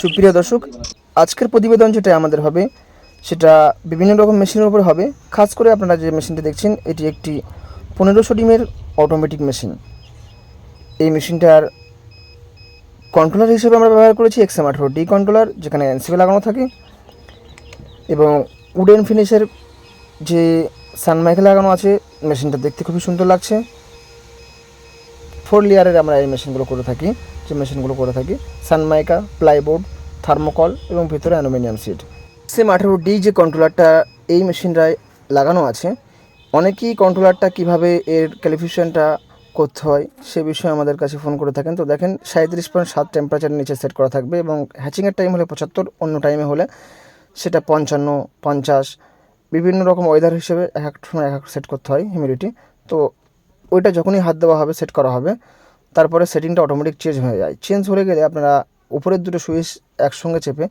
সুপ্রিয় দর্শক, আজকের প্রতিবেদন যেটা আমাদের হবে, সেটা বিভিন্ন রকম মেশিনের উপর হবে। খাস করে আপনারা যে মেশিনটি দেখছেন, এটি একটি পনেরোশো ডিমের অটোমেটিক মেশিন এই মেশিনটার কন্ট্রোলার হিসেবে আমরা ব্যবহার করেছি এক্সএম আঠারো ডি কন্ট্রোলার যেখানে এনসিবি লাগানো থাকে। এবং উডেন ফিনিশের যে সানমাইকে লাগানো আছে, মেশিনটা দেখতে খুবই সুন্দর লাগছে। ফোর লেয়ারের আমরা এই মেশিনগুলো করে থাকি, যে মেশিনগুলো করে থাকি। সানমাইকা প্লাইবোর্ড থার্মোকল এবং ভিতরে অ্যালুমিনিয়াম সিট সেম আঠেরো ডি যে কন্ট্রোলারটা এই মেশিনটায় লাগানো আছে। অনেকেই কন্ট্রোলারটা কীভাবে এর ক্যালিফিকেশনটা করতে হয়, সে বিষয়ে আমাদের কাছে ফোন করে থাকেন। তো দেখেন, সাঁত্রিশ পয়েন্ট সাত টেম্পারেচারের নিচে সেট করা থাকবে এবং হ্যাচিংয়ের টাইম হলে পঁচাত্তর, অন্য টাইমে হলে সেটা পঞ্চান্ন, পঞ্চাশ। বিভিন্ন রকম ওয়েদার হিসেবে এক এক সময় এক এক সেট করতে হয় হিউমিডিটি তো ওইটা যখনই হাত দেওয়া হবে সেট করা হবে, তারপরে সেটিংটা অটোমেটিক চেঞ্জ হয়ে যায়। চেঞ্জ হয়ে গেলে আপনারা উপরের দুটো সুইচ একসঙ্গে চেপে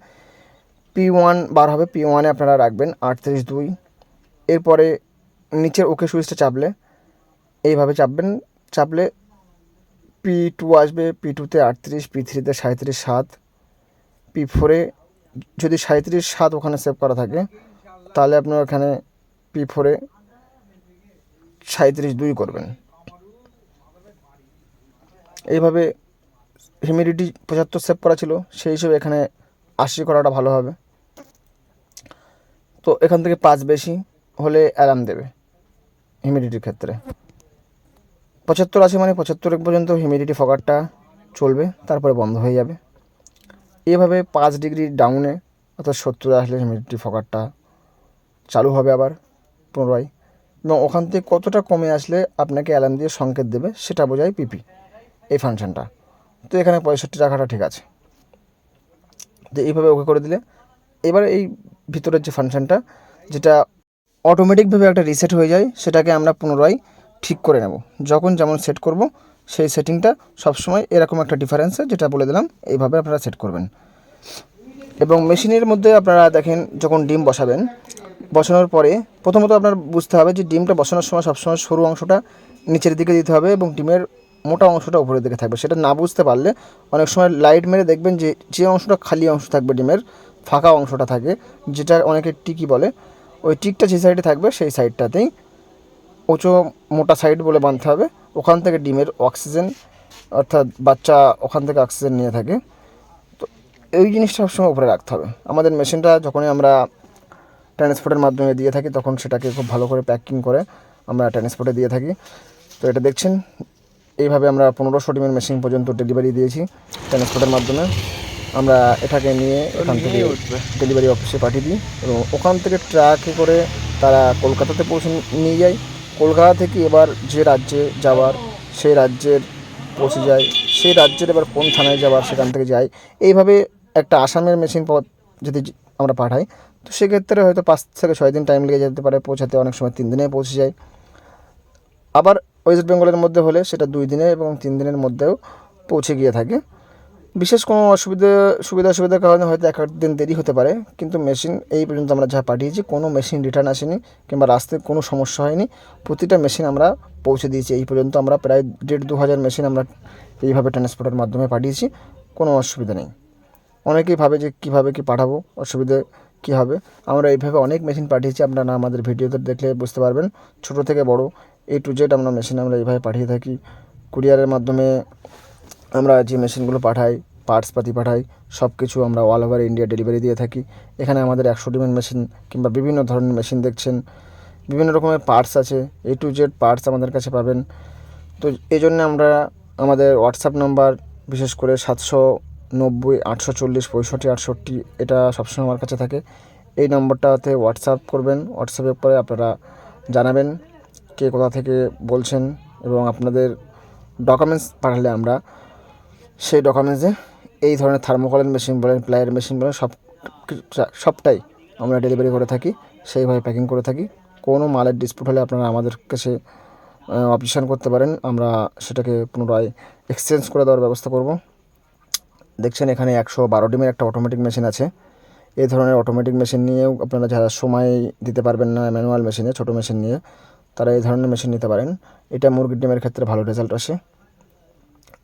পি ওয়ান বার হবে পি ওয়ানে আপনারা রাখবেন আটত্রিশ দুই। এরপরে নিচের ওকে সুইচটা চাপলে এইভাবে চাপবেন, চাপলে পি টু আসবে পি টুতে আটত্রিশ পি থ্রিতে সাঁত্রিশ সাত। পি ফোরে যদি সাঁত্রিশ সাত ওখানে সেভ করা থাকে, তাহলে আপনার ওখানে পি ফোরে সাঁত্রিশ দুই করবেন। এইভাবে হিউমিডিটি পঁচাত্তর সেভ করা ছিল, সেই হিসেবে এখানে আশি করাটা ভালো হবে। তো এখান থেকে পাঁচ বেশি হলে অ্যালার্ম দেবে হিউমিডিটির ক্ষেত্রে। পঁচাত্তর আছে মানে পঁচাত্তর পর্যন্ত হিউমিডিটি ফগারটা চলবে, তারপরে বন্ধ হয়ে যাবে। এভাবে পাঁচ ডিগ্রি ডাউনে অর্থাৎ সত্তর আসলে হিউমিডিটি ফগারটা চালু হবে আবার পুনরায়। এবং ওখান থেকে কতটা কমে আসলে আপনাকে অ্যালার্ম দিয়ে সংকেত দেবে, সেটা বোঝায় পিপি এই ফাংশনটা। তো এখানে পঁয়ষট্টি টাকাটা ঠিক আছে। তো এইভাবে ওকে করে দিলে। এবার এই ভিতরের যে ফাংশনটা, যেটা অটোমেটিকভাবে একটা রিসেট হয়ে যায়, সেটাকে আমরা পুনরায় ঠিক করে নেব। যখন যেমন সেট করব, সেই সেটিংটা সবসময় এরকম একটা ডিফারেন্সে যেটা বলে দিলাম, এইভাবে আপনারা সেট করবেন। এবং মেশিনের মধ্যে আপনারা দেখেন, যখন ডিম বসাবেন, বসানোর পরে প্রথমত আপনার বুঝতে হবে যে ডিমটা বসানোর সময় সবসময় সরু অংশটা নিচের দিকে দিতে হবে এবং ডিমের মোটা অংশটা উপরের দিকে থাকবে। সেটা না বুঝতে পারলে অনেক সময় লাইট মেরে দেখবেন যে যে অংশটা খালি অংশ থাকবে ডিমের, ফাঁকা অংশটা থাকে, যেটা অনেকে টিকি বলে। ওই টিকটা যে সাইডে থাকবে, সেই সাইডটাতেই উঁচু মোটা সাইড বলে বাঁধতে হবে। ওখান থেকে ডিমের অক্সিজেন অর্থাৎ বাচ্চা ওখান থেকে অক্সিজেন নিয়ে থাকে। তো এই জিনিসটা সবসময় উপরে রাখতে হবে। আমাদের মেশিনটা যখনই আমরা ট্রান্সপোর্টের মাধ্যমে দিয়ে থাকি, তখন সেটাকে খুব ভালো করে প্যাকিং করে আমরা ট্রান্সপোর্টে দিয়ে থাকি। তো এটা দেখছেন এইভাবে আমরা পনেরোশো ডিমের মেশিন পর্যন্ত ডেলিভারি দিয়েছি ট্রান্সপোর্টের মাধ্যমে। আমরা এটাকে নিয়ে এখান থেকে ডেলিভারি অফিসে পাঠিয়ে দিই এবং ওখান থেকে ট্রাকে করে তারা কলকাতাতে পৌঁছে নিয়ে যায়। কলকাতা থেকে এবার যে রাজ্যে যাওয়ার সেই রাজ্যের পৌঁছে যায় সেই রাজ্যের এবার কোন থানায় যাওয়ার সেখান থেকে যায়। এইভাবে একটা আসামের মেশিন পথ যদি আমরা পাঠাই তো সেক্ষেত্রে হয়তো পাঁচ থেকে ছয় দিন টাইম লেগে যেতে পারে পৌঁছাতে অনেক সময় তিন দিনে পৌঁছে যায়। আবার ওয়েস্ট বেঙ্গলের মধ্যে হলে সেটা দুই দিনে এবং তিন দিনের মধ্যেও পৌঁছে গিয়ে থাকে। বিশেষ কোনো অসুবিধা, সুবিধা অসুবিধার কারণে হয়তো এক আধ দিন দেরি হতে পারে, কিন্তু মেশিন এই পর্যন্ত আমরা যা পাঠিয়েছি, কোনো মেশিন রিটার্ন আসেনি কিংবা রাস্তায় কোনো সমস্যা হয়নি। প্রতিটা মেশিন আমরা পৌঁছে দিয়েছি, এই পর্যন্ত আমরা প্রায় দেড় দু হাজার মেশিন আমরা এইভাবে ট্রান্সপোর্টের মাধ্যমে পাঠিয়েছি, কোনো অসুবিধা নেই। অনেকেই ভাবে যে কীভাবে কি পাঠাবো, অসুবিধে কী হবে। আমরা এইভাবে অনেক মেশিন পাঠিয়েছি, আপনারা আমাদের ভিডিওতে দেখলে বুঝতে পারবেন, ছোট থেকে বড় এ টু জেড আমরা মেশিন আমরা এইভাবে পাঠিয়ে থাকি। কুরিয়ারের মাধ্যমে আমরা যে মেশিনগুলো পাঠাই পার্টস পাতি পাঠাই সব কিছু আমরা অল ওভার ইন্ডিয়া ডেলিভারি দিয়ে থাকি। এখানে আমাদের একশো ডিমের মেশিন কিংবা বিভিন্ন ধরনের মেশিন দেখছেন। বিভিন্ন রকমের পার্টস আছে। এ টু জেড পার্টস আমাদের কাছে পাবেন। তো এই জন্য আমরা আমাদের হোয়াটসঅ্যাপ নাম্বার বিশেষ করে সাতশো নব্বই, আটশো চল্লিশ, পঁয়ষট্টি, আটষট্টি, এটা সবসময় আমার কাছে থাকে। এই নম্বরটাতে হোয়াটসঅ্যাপ করবেন। হোয়াটসঅ্যাপের পরে আপনারা জানাবেন। কে কোথা থেকে বলছেন এবং আপনাদের ডকুমেন্টস পাঠালে আমরা সেই ডকুমেন্টসে এই ধরনের থার্মোকলের মেশিন বলেন প্লায়ের মেশিন বলেন, সব সবটাই আমরা ডেলিভারি করে থাকি, সেইভাবে প্যাকিং করে থাকি। কোনো মালের ডিসপুট হলে আপনারা আমাদের কাছে অপশান করতে পারেন। আমরা সেটাকে পুনরায় এক্সচেঞ্জ করে দেওয়ার ব্যবস্থা করব। দেখছেন এখানে একশো বারো ডিমের একটা অটোমেটিক মেশিন আছে। এই ধরনের অটোমেটিক মেশিন নিয়েও আপনারা যারা সময় দিতে পারবেন না ম্যানুয়াল মেশিনে ছোটো মেশিন নিয়ে তারা এই ধরনের মেশিন নিতে পারেন। এটা মুরগির ডিমের ক্ষেত্রে ভালো রেজাল্ট আসে।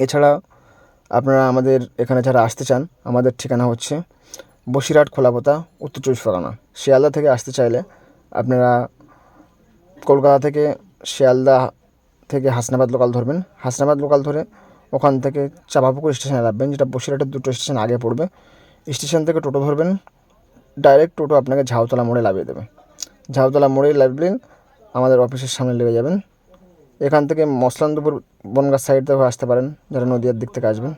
এছাড়া আপনারা আমাদের এখানে যারা আসতে চান, আমাদের ঠিকানা হচ্ছে বসিরহাট খোলাপোতা, উত্তর চব্বিশ পরগনা। শিয়ালদা থেকে আসতে চাইলে আপনারা কলকাতা থেকে শিয়ালদা থেকে হাসনাবাদ লোকাল ধরবেন। হাসনাবাদ লোকাল ধরে ওখান থেকে চাপাপুকুর স্টেশনে নামবেন, যেটা বসিরহাটের দুটো স্টেশন আগে পড়বে। স্টেশন থেকে টোটো ধরবেন ডাইরেক্ট টোটো আপনাকে ঝাউতলা মোড়ে লাভিয়ে দেবে। ঝাউতলা মোড়ে লাভলেন আমাদের অফিসের সামনে লেগে যাবেন। এখান থেকে মসলান্দপুর বনগাঁ সাইড থেকে আসতে পারেন, যারা নদীয়ার দিক থেকে আসবেন।